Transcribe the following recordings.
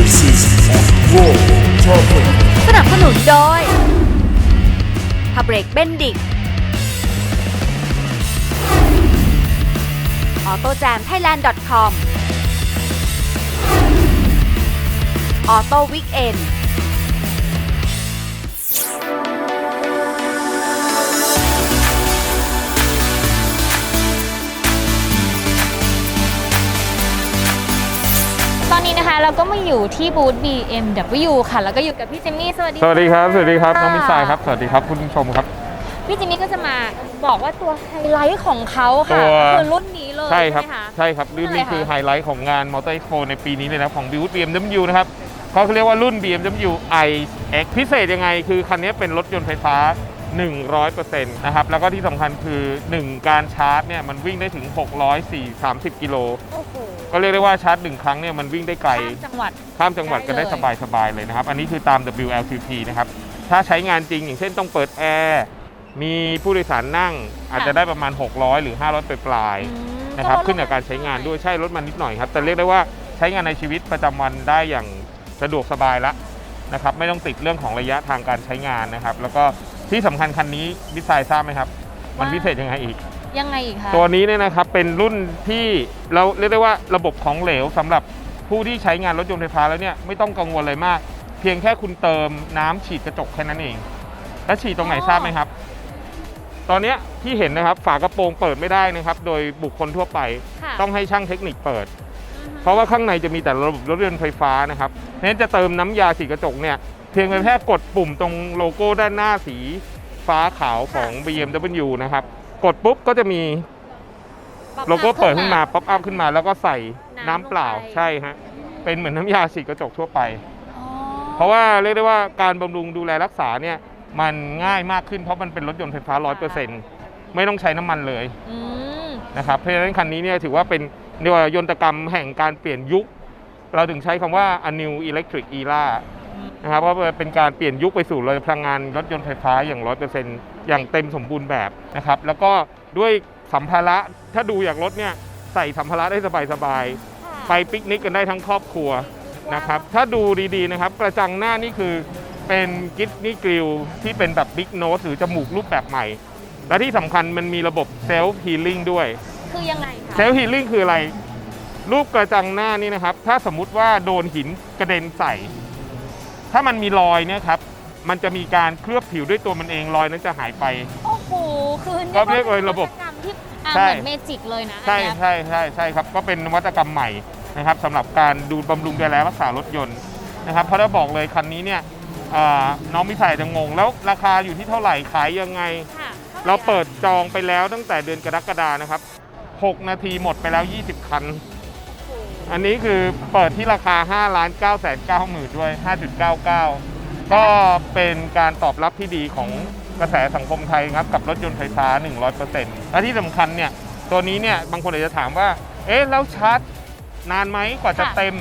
new season of War Topic สนับสนุนโดยพาเบรกเบนดิกออโต้แจมไทยแลนด์ .com ออโต้วิกเอน เราก็มาอยู่ที่บูธ BMW ค่ะ แล้วก็อยู่กับพี่จิมมี่สวัสดีสวัสดีครับ สวัสดีครับะน้องมิสซายครับ สวัสดีครับคุณผู้ชมครับ พี่จิมมี่ก็จะมาบอกว่าตัวไฮไลท์ของเขาค่ะตัว คือรุ่นนี้เลยใช่ครับไหมคะ ใช่ครับ รุ่รุ่นนอะไรนี้คือคะไฮไลท์ของงานมอเตอร์ Expo ในปีนี้เลยนะของบิวต์ BMW นะครับเขาเรียกว่ารุ่น BMW iX พิเศษยังไง คือคันนี้เป็นรถยนต์ไฟฟ้า 100%นะครับ แล้วก็ที่สำคัญคือ 1 การชาร์จเนี่ยมันวิ่งได้ถึง 630 กิโล โอ้โหก็เรียกได้ว่าชาร์จ1ครั้งเนี่ยมันวิ่งได้ไกล ข้ามจังหวัด ข้ามจังหวัดกันได้ได้เลย สบายๆเลยนะครับ อันนี้คือตาม WLTP นะครับ ถ้าใช้งานจริงอย่างเช่นต้องเปิดแอร์ มีผู้โดยสารนั่งอาจจะได้ประมาณ 600 หรือ 500ไปปลายอืมๆนะครับก็ลดขึ้นกับการใช้งานด้วยใช่ลดมานิดหน่อยครับ แต่เรียกได้ว่าใช้งานในชีวิตประจำวันได้อย่างสะดวกสบายละนะครับ ไม่ต้องติดเรื่องของระยะทางการใช้งานนะครับ แล้วก็ ที่สำคัญคันนี้วิสัยทราบไหมครับ มันพิเศษยังไงอีก ยังไงอีกคะตัวนี้เนี่ยนะครับเป็นรุ่นที่เราเรียกได้ว่าระบบของเหลวสำหรับผู้ที่ใช้งานรถยนต์ไฟฟ้าแล้วเนี่ยไม่ต้องกังวลเลยมาก เพียงแค่คุณเติมน้ำฉีดกระจกแค่นั้นเอง แล้วฉีดตรงไหนทราบไหมครับ ตอนเนี้ยที่เห็นนะครับฝากระโปรงเปิดไม่ได้นะครับ โดยบุคคลทั่วไปค่ะต้องให้ช่างเทคนิคเปิด อือฮึเพราะว่าข้างในจะมีแต่ระบบรถยนต์ไฟฟ้านะครับเพราะฉะนั้นจะเติมน้ำยาฉีดกระจกเนี่ย เพียงแค่กดปุ่มตรงโลโก้ด้านหน้าสีฟ้าขาวของ BMW นะครับ กดปุ๊บก็จะมีป๊อปโลโก้อัพเปิดขึ้นมาป๊อปอัพขึ้นมา แล้วก็ใส่น้ำน้ำเปล่าลงไปใช่ฮะเป็นเหมือนน้ำยาฉีดกระจกทั่วไปอ๋อเพราะว่าเรียกได้ว่าการบำรุงดูแลรักษาเนี่ยมันง่ายมากขึ้นเพราะมันเป็นรถยนต์ไฟฟ้า 100%ไม่ต้องใช้น้ำมันเลยอืมนะครับเพราะฉะนั้นคันนี้เนี่ยถือว่าเป็นเรียกว่ายนตกรรมแห่งการเปลี่ยนยุค เราถึงใช้คำว่า a new electric era นะครับเพราะว่าเป็นการเปลี่ยนยุคไปสู่พลังงานรถยนต์ไฟฟ้าอย่าง100%อย่างเต็มสมบูรณ์แบบนะครับ แล้วก็ด้วยสัมภาระถ้าดูอย่างรถเนี่ยใส่สัมภาระได้สบายๆไปปิกนิกกันได้ทั้งครอบครัวนะครับถ้าดูดีๆนะครับกระจังหน้านี่คือเป็นกิฟนี่กริลที่เป็นแบบบิ๊กโน e หรือจมูกรูปแบบใหม่ และที่สำคัญมันมีระบบเซลฟ์ฮีลิ่งด้วย คือยังไงคะเซลฟ์ฮีลิ่งคืออะไร รูปกระจังหน้านี่นะครับ ถ้าสมมุติว่าโดนหินกระเด็นใส่ ถ้ามันมีรอยเนี่ยครับ มันจะมีการเคลือบผิวด้วยตัวมันเองรอยนั้นจะหายไป โอ้โห คือก็เรียกว่าระบบนวัตกรรมที่อะใช่ เหมือนเมจิกเลยนะใช่อันเนี้ยใช่ใช่ใช่ครับ ก็เป็นนวัตกรรมใหม่นะครับสำหรับการดูบำรุงดูแลรักษารถยนต์นะครับ เพราะถ้าบอกเลยคันนี้เนี่ยอ่าน้องมิสายจะงง แล้วราคาอยู่ที่เท่าไหร่ขายยังไง ค่ะท่ไหเราเปิดอะจองไปแล้วตั้งแต่เดือนกรกฎานะครับ 6 นาทีหมดไปแล้ว 20 คัน อันนี้คือเปิดที่ราคา5ล้าน9แสน9หมื่นด้วย 5.99 ก็เป็นการตอบรับที่ดีของกระแสสังคมไทยครับ กับรถยนต์ไฟฟ้า 100%และที่สำคัญเนี่ย ตัวนี้เนี่ย บางคนอาจจะถามว่า เอ๊ะ แล้วชาร์จนานไหมกว่าจะเต็ม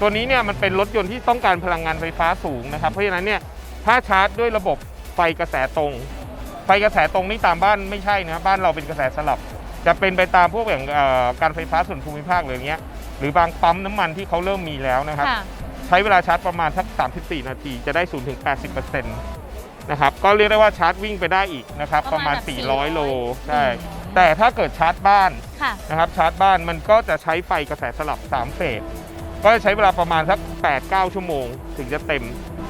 ตัวนี้เนี่ยมันเป็นรถยนต์ที่ต้องการพลังงานไฟฟ้าสูงนะครับ เพราะฉะนั้นเนี่ยถ้าชาร์จด้วยระบบไฟกระแสตรง ไฟกระแสตรงนี่ตามบ้านไม่ใช่นะบ้านเราเป็นกระแสสลับจะเป็นไปตามพวกอย่างการไฟฟ้าส่วนภูมิภาคหรืออย่างเงี้ย หรือบางปั๊มน้ำมันที่เขาเริ่มมีแล้วนะครับค่ะใช้เวลาชาร์จประมาณสัก 34 นาที จะได้ 0 ถึง 80%นะครับก็เรียกได้ว่าชาร์จวิ่งไปได้อีกนะครับปประระมามาณณแบบ400 โลใช่อืมแต่ถ้าเกิดชาร์จบ้านค่ะนะครับชาร์จบ้านมันก็จะใช้ไฟกระแสสลับ 3 เฟสก็จะใช้เวลาประมาณสัก 8-9 ชั่วโมง ถึงจะเต็ม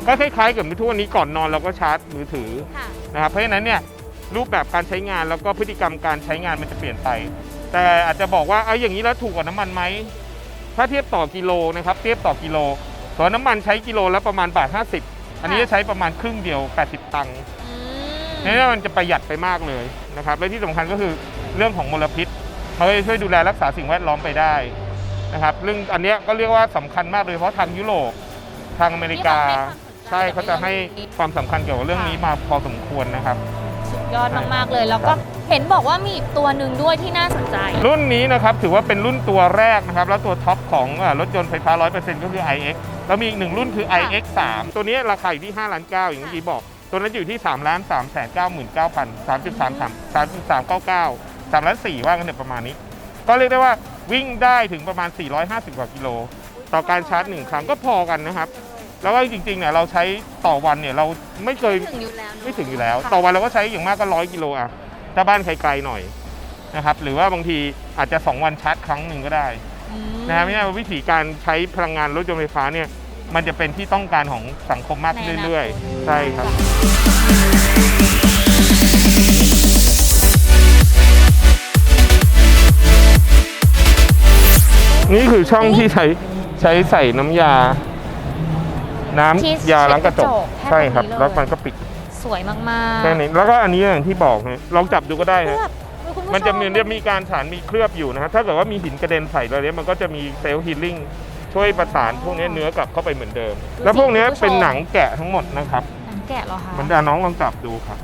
ก็คล้ายๆกับทุกวันนี้ก่อนนอนเราก็ชาร์จมือถือค่ะนะครับเพราะฉะนั้นเนี่ยรูปแบบการใช้งานแล้วก็พฤติกรรมการใช้งานมันจะเปลี่ยนไป แต่อาจจะบอกว่าเอาอย่างนี้แล้วถูกกว่าน้ำมันไหม ถ้าเทียบต่อกิโลนะครับเทียบต่อกิโลส่วนน้ำมันใช้กิโลละประมาณบาท50 อันนี้จะใช้ประมาณครึ่งเดียว 80 ตังค์อืมนี่มันจะประหยัดไปมากเลยนะครับและที่สำคัญก็คือเรื่องของมลพิษเขาจะช่วยดูแลรักษาสิ่งแวดล้อมไปได้นะครับเรื่องอันเนี้ยก็เรียกว่าสำคัญมากเลยเพราะทางยุโรปทางอเมริกาใช่เขาจะให้ความสำคัญเกี่ยวกับเรื่องนี้มาพอสมควรนะครับสุด ยอดมากๆเลย แล้วก็เห็นบอกว่ามีอีกตัวหนึ่งด้วยที่น่าสนใจ รุ่นนี้นะครับถือว่าเป็นรุ่นตัวแรกนะครับ แล้วตัวท็อปของเอ่อรถยนต์ไฟฟ้า 100%ก็คือ iX แล้วมีอีกหนึ่งรุ่นคือค่ะ iX 3 ตัวนี้ราคาอยู่ที่5ล้าน9อย่างที่บอก ตัวนั้นอยู่ที่3ล้าน3แสน9 9 0 0 3 3 3 3 3 9 9 3ล้าน4ว่ากันเนี่ยประมาณนี้ ก็เรียกได้ว่าวิ่งได้ถึงประมาณ 450 กว่ากิโล ต่อการชาร์จหนึ่งครั้งก็พอกันนะครับ แล้วก็จริงๆเนี่ยเราใช้ต่อวันเนี่ยเราไม่เคยถึงอยู่แล้วเนอะไม่ถึงอยู่แล้ว ค่ะ ต่อวันเราก็ใช้อย่างมากก็ร้อยกิโลอะถ้าบ้านไกลๆหน่อยนะครับหรือว่าบางทีอาจจะ 2 วันชาร์จครั้งหนึ่งก็ได้อืมนะครับไม่ใช่ว่าวิธีการใช้พลังงานรถยนต์ไฟฟ้าเนี่ยมันจะเป็นที่ต้องการของสังคมมากขึ้นเรื่อยๆ ใช่ครับ นี่คือช่องที่ใช้ใช้ใส่น้ำยา น้ำที่ยาล้างกระจกแค่ใช่ครับตงนี้เยแล้วมันก็ปิดสวยมากๆแค่นี้แล้วก็อันนี้อย่างที่บอกนะลองจับดูก็ได้เคลืนะอบคุณผู้ชมันจะมีจะมีการฐานมีเคลือบอยู่นะครับถ้าเกิดว่ามีหินกระเด็นใส่อะไรเนี้ยมันก็จะมีเซลล์ฮีลิ่งช่วยประสานพวกนี้เนื้อกลับเข้าไปเหมือนเดิม แล้วพวกนี้เป็นหนังแกะทั้งหมดนะครับ หนังแกะเหรอคะมันดาน้องลองจับดูครับ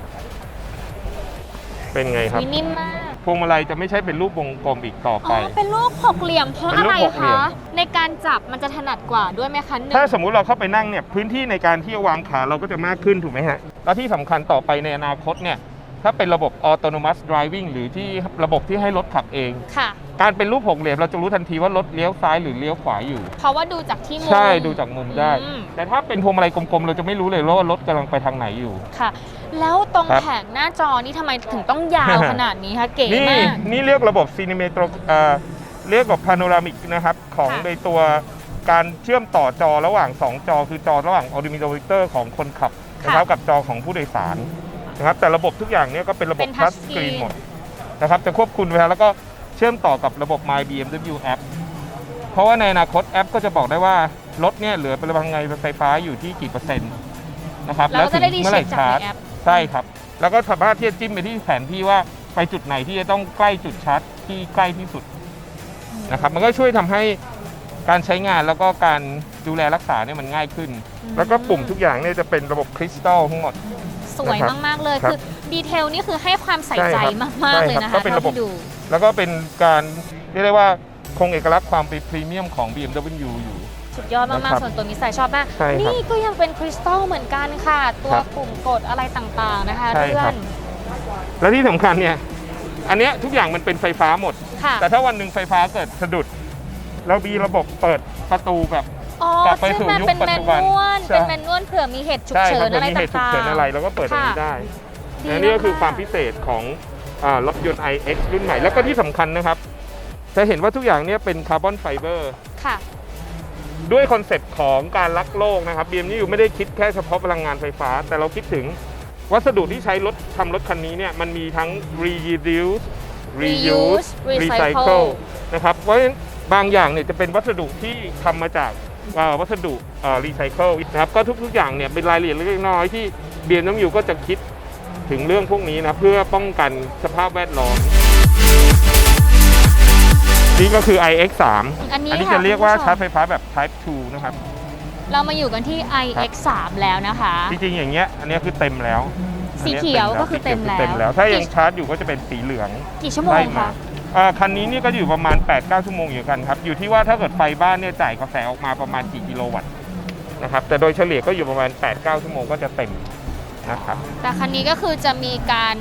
เป็นไงครับอุ๊ยนิ่มมาก พวงมาลัยจะไม่ใช่เป็นรูปวงกลมอีกต่ออ๋ไป อ เป็นลูกหกเหลี่ยมเพราะเป็นอะลูกไรหกเหลี่ยคะมในการจับมันจะถนัดกว่าด้วยไหมคะหนึ่งถ้าสมมุติเราเข้าไปนั่งเนี่ยพื้นที่ในการที่จะวางขาเราก็จะมากขึ้นถูกไหมฮะ แล้วที่สำคัญต่อไปในอนาคตเนี่ย ถ้าเป็นระบบ autonomous driving หรือที่ระบบที่ให้รถขับเอง ค่ะ การเป็นรูปหกเหลี่ยมเราจะรู้ทันทีว่ารถเลี้ยวซ้ายหรือเลี้ยวขวาอยู่ เพราะว่าดูจากที่มุม ใช่ดูจากมุมได้ อืม แต่ถ้าเป็นพวงมาลัยกลมๆ เราจะไม่รู้เลยว่ารถกำลังไปทางไหนอยู่ ค่ะ แล้วตรงครับ แผงหน้าจอนี่ทำไมถึงต้องยาวขนาดนี้คะเก๋นี่มาก นี่เรียกระบบ Cinematro เอ่อเรียกแบบพาโนรามิกนะครับ ของค่ะ ในตัวการเชื่อมต่อจอระหว่าง 2 จอ คือจอระหว่าง Odometer ของคนขับนะครับกับจอของผู้โดยสาร นะครับแต่ระบบทุกอย่างเนี้ก็เป็นระบบเป็นทัช touch สกรีน screen หมดนะครับจะควบคุมเวลาแล้วก็เชื่อมต่อกับระบบ My BMW App เพราะว่าในอนาคตแอปก็จะบอกได้ว่ารถเนี่ยเหลือพลังงานไฟฟ้าอยู่ที่กี่เปอร์เซ็นต์นะครับแล้วก็จะได้รีเมื่อเช็ไหคร่จากชาร์จในแอป ใช่ครับ แล้วก็สามารถที่จะจิ้มไปที่แผนที่ว่าไปจุดไหนที่จะต้องใกล้จุดชาร์จที่ใกล้ที่สุดนะครับมันก็ช่วยทำให้ การใช้งานแล้วก็การดูแลรักษาเนี่ยมันง่ายขึ้นอืมแล้วก็ปุ่มทุกอย่างเนี่ยจะเป็นระบบคริสตัลทั้งหมด สวยนะครับมาก ๆ เลย ครับคือดีเทลนี่คือให้ความใส่ใช่ใจครับมากๆใช่เลยครับนะคะก็เป็นระบบท่าที่ดู แล้วก็เป็นการเรียกได้ว่าคงเอกลักษณ์ความเป็นพรีเมียมของ BMW อยู่ สุดยอดนะมาก ครับๆ ส่วนตัวมิสายชอบมาก ใช่ครับนี่ก็ยังเป็นคริสตัลเหมือนกันค่ะ ตัวครับปุ่มกดอะไรต่างๆนะคะใช่เพื่คอรันบและที่สำคัญเนี่ย อันเนี้ยทุกอย่างมันเป็นไฟฟ้าหมด ค่ะ แต่ถ้าวันหนึ่งไฟฟ้าเกิดสะดุด เรามีระบบเปิดประตูแบบ อ๋อกลับไปสู่ซึ่งมันยุคเป็นปัจแมจุนบันนวลใช่ เป็นแมนนวลเผื่อมีเหตุฉุกใช่เฉิครับนจะอะไรมีเหตุฉุกต่างเฉินอะไรเราก็เปิดอันนี้ค่ะได้ดีและนี่ก็คือมากๆ ความพิเศษของอารถยนต์ iX รุ่นใหม่ แล้วก็ที่สำคัญนะครับ จะเห็นว่าทุกอย่างเนี่ยเป็นคาร์บอนไฟเบอร์ ค่ะ ด้วยคอนเซ็ปต์ของการรักโลกนะครับ BMW ไม่ได้คิดแค่เฉพาะพลังงานไฟฟ้า แต่เราคิดถึงวัสดุที่ใช้รถทำรถคันนี้เนี่ยมันมีทั้ง reuse reuse Reuse recycle recycle นะครับ เพราะฉะนั้น บางอย่างเนี่ยจะเป็นวัสดุที่ทำมาจากเอ่อวัสดุรีไซเคิลนะครับก็ทุกๆอย่างเนี่ยเป็นรายละเอียดเล็กๆน้อยๆที่ BMW ก็จะคิดถึงเรื่องพวกนี้นะเพื่อป้องกันสภาพแวดล้อมนี่ก็คือ iX3 อันนี้อันนี้ค่จะเรียกว่าคุณผู้ชาร์จไฟฟ้าแบบ Type 2 นะครับ เรามาอยู่กันที่ iX3 แล้วนะคะ จริงๆ อย่างเงี้ย อันเนี้ยคือเต็มแล้ว สีเขียวก็คือเต็มสีขียแล้ว ถ้ายังชาร์จอยู่ก็จะเป็นสีเหลือง กี่ชั่วโมงไล่มาคะเอ่อคันนี้นี่ก็อยู่ประมาณ 8-9 ชั่วโมงอยู่กันครับ อยู่ที่ว่าถ้าเกิดไฟบ้านเนี่ยจ่ายกระแสออกมาประมาณกี่กิโลวัตต์นะครับ แต่โดยเฉลี่ยก็อยู่ประมาณ 8-9 ชั่วโมงก็จะเต็มนะครับแต่คันนี้ก็คือจะมีการ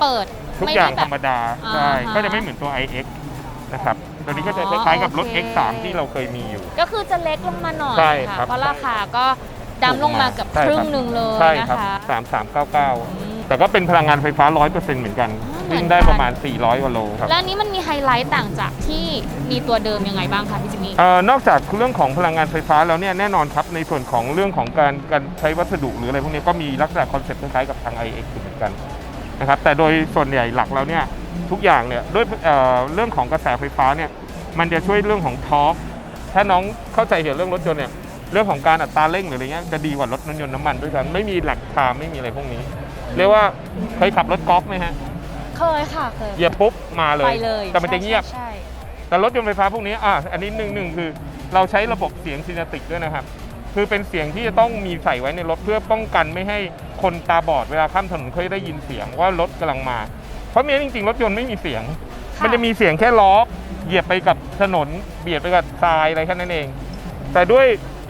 เปิดทุกไม่อย่างได้แบธรบรมดาอ่าใช่ฮะก็จะไม่เหมือนตัว iX นะครับตัวนี้ก็จะอ๋คอล้ายๆกับรถโอเค X3 ที่เราเคยมีอยู่ ก็คือจะเล็กลงมาหน่อยใช่ค่ะครับเพราะราคาก็ดำลงมาเกือบใช่ครึ่รังบหนึ่งเลยใช่นะครับคะสามสามเก้าเก้าอืมแต่ก็เป็นพลังงานไฟฟ้า 100%เหมือนกัน อ๋อเหมือนกันวิ่งได้ประมาณ 400กว่าโลครับ และอันนี้มันมีไฮไลท์ต่างจากที่มีตัวเดิมยังไงบ้างคะพี่จิมมี่ เอ่อนอกจากเรื่องของพลังงานไฟฟ้าแล้วเนี่ยแน่นอนครับในส่วนของเรื่องของการการใช้วัสดุหรืออะไรพวกนี้ก็มีลักษณะคอนเซ็ปต์คล้ายๆกับทาง iX อยู่เหมือนกันนะครับแต่โดยส่วนใหญ่หลักแล้วเนี่ยทุกอย่างเนี่ยด้วยเอ่อเรื่องของกระแสไฟฟ้าเนี่ยมันจะช่วยเรื่องของทอร์กถ้าน้องเข้าใจเกี่ยวกับเรื่องรถยนต์เนี่ยเรื่องของการอัตราเร่งหรืออะไรเงี้ยจะดีกว่ารถยนต์น้ำมันด้วยกันไม่มีแหลกทามไม่มีอะไรพวกนี้ เรียกว่าเคยขับรถกอล์ฟไหมฮะ เคยค่ะเคยเหยียบปุ๊บมาเลย ไปเลยแต่มันจะเงียบ ใช่ใช่แต่รถยนต์ไฟฟ้าพวกนี้อะอันนี้หนึ่งหนึ่งคือ เราใช้ระบบเสียงซินติกด้วยนะครับ คือเป็นเสียงที่จะต้องมีใส่ไว้ในรถเพื่อป้องกันไม่ให้คนตาบอดเวลาข้ามถนนเขาจะได้ยินเสียงว่ารถกำลังมา เพราะไม่งั้นจริงๆ รถยนต์ไม่มีเสียง ค่มันจะมีเสียงแค่ล้อเหยียบไปกับถนนเบียดไปกับทรายอะไรแค่นั้นเอง แต่ด้วย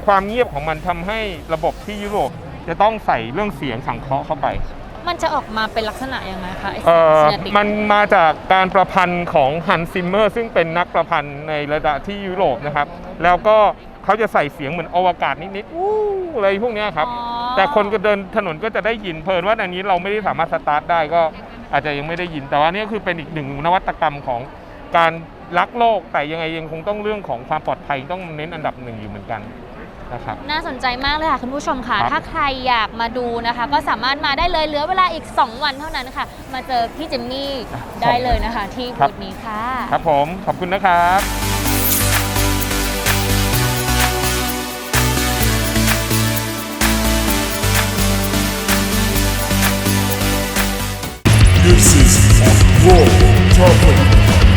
ความเงียบของมันทำให้ระบบที่ยุโรปจะต้องใส่เรื่องเสียงสังเคราะห์เข้าไป มันจะออกมาเป็นลักษณะยังไงคะไอ้เอ่อซีนาติกมันมาจากการประพันธ์ของฮันซิมเมอร์ ซึ่งเป็นนักประพันธ์ในระดับที่ยุโรปนะครับ แล้วก็เขาจะใส่เสียงเหมือนอวกาศนิดๆอู้อะไรพวกเนี้ยครับ อ๋อแต่คนก็เดินถนนก็จะได้ยินเพลินว่าอันนี้เราไม่ได้สามารถสตาร์ทได้ก็อาจจะยังไม่ได้ยินแต่ว่านี่คือเป็นอีกหนึ่งนวัตกรรมของการรักโลกแต่ยังไงยังคงต้องเรื่องของความปลอดภัยต้องเน้นอันดับหนึ่งอยู่เหมือนกัน นะครับ น่าสนใจมากเลยค่ะคุณผู้ชมค่ะ ครับ ถ้าใครอยากมาดูนะคะ ก็สามารถมาได้เลยเหลือเวลาอีก 2 วันเท่านั้นค่ะ มาเจอพี่เจมมี่ได้เลยนะคะ ที่ครับูบธนี้ค่ะ ครับผมขอบคุณนะครับ This is Raw Topic.